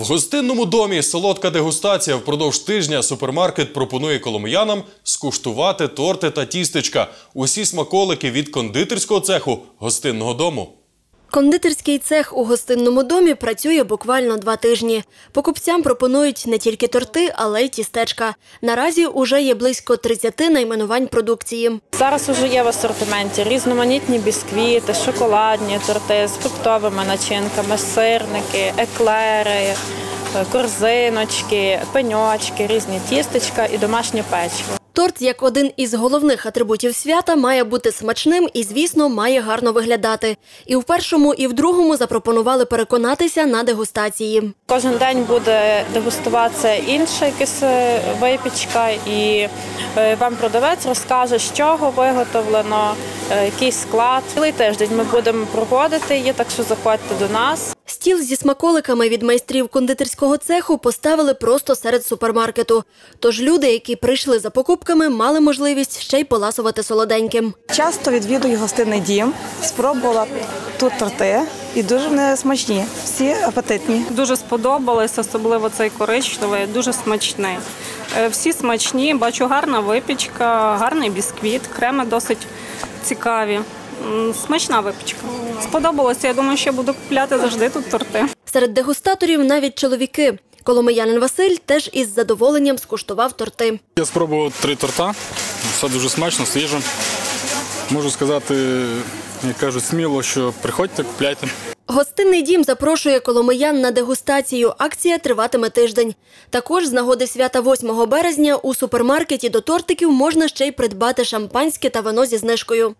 В гостинному домі солодка дегустація впродовж тижня супермаркет пропонує коломиянам скуштувати торти та тістечка. Усі смаколики від кондитерського цеху гостинного дому. Кондитерський цех у гостинному домі працює буквально два тижні. Покупцям пропонують не тільки торти, але й тістечка. Наразі уже є близько 30 найменувань продукції. Зараз уже є в асортименті різноманітні бісквіти, шоколадні торти з фруктовими начинками, сирники, еклери, е, корзиночки, пеньочки, різні тістечка і домашнє печиво. Торт, як один із головних атрибутів свята, має бути смачним і, звісно, має гарно виглядати. І в першому, і в другому запропонували переконатися на дегустації. Кожен день буде дегустуватися інша якась е, випічка, і е, вам продавець розкаже, з чого виготовлено, е, який склад. Цілий тиждень ми будемо проводити її, так що заходьте до нас. Стіл зі смаколиками від майстрів кондитерського цеху поставили просто серед супермаркету. Тож люди, які прийшли за покупками, мали можливість ще й поласувати солоденьким. Часто відвідую гостинний дім, спробувала тут торти і дуже вони смачні, всі апетитні. Дуже сподобалось, особливо цей коричневий, дуже смачний. Е, Всі смачні, бачу гарна випічка, гарний бісквіт, креми досить цікаві. Смачна випічка. Сподобалося. Я думаю, що буду купляти завжди тут торти. Серед дегустаторів навіть чоловіки. Коломиянин Василь теж із задоволенням скуштував торти. Я спробував три торта. Все дуже смачно, свіже. Можу сказати, як кажуть, сміло, що приходьте, купляйте. Гостинний дім запрошує коломиян на дегустацію. Акція триватиме тиждень. Також з нагоди свята 8 березня у супермаркеті до тортиків можна ще й придбати шампанське та вино зі знижкою.